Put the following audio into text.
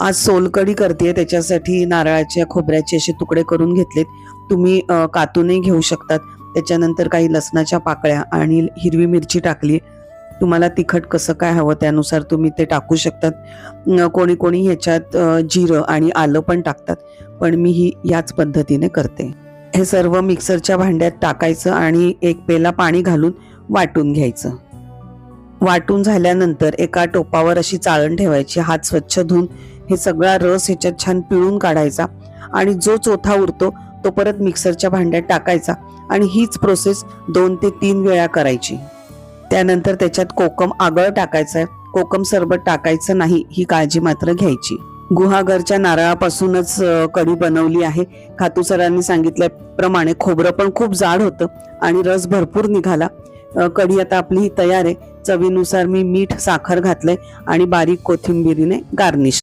आज सोलकढी करते त्याच्यासाठी नारळाच्या खोबऱ्याचे असे तुकडे करून घेतलेत. तुम्ही कातूनही घेऊ शकतात. त्याच्यानंतर काही लसणाच्या पाकळ्या आणि हिरवी मिरची टाकली. तुम्हाला तिखट कसं काय हवं त्यानुसार तुम्ही ते टाकू शकतात. कोणी कोणी ह्याच्यात जिरं आणि आलं पण टाकतात. पण मी ही याच पद्धतीने करते. हे सर्व मिक्सरच्या भांड्यात टाकायचं आणि एक पेला पाणी घालून वाटून घ्यायचं. वाटून झाल्यानंतर एका टोपावर अशी चाळण ठेवायची. हात स्वच्छ धुवून हे सगळा रस ह्याच्यात छान पिळून काढायचा. आणि जो चोथा उरतो तो परत मिक्सरच्या भांड्यात टाकायचा. आणि हीच प्रोसेस दोन ते तीन वेळा करायची. त्यानंतर त्याच्यात कोकम आगळ टाकायचं आहे कोकम सरबत टाकायचं नाही ही काळजी मात्र घ्यायची. गुहागरच्या नारळापासूनच कढी बनवली आहे. खातू सरांनी सांगितल्याप्रमाणे खोबरं पण खूप जाड होतं आणि रस भरपूर निघाला. कढी आता आपली ही तयार आहे. चवीनुसार मी मीठ साखर घातलंय आणि बारीक कोथिंबिरीने गार्निश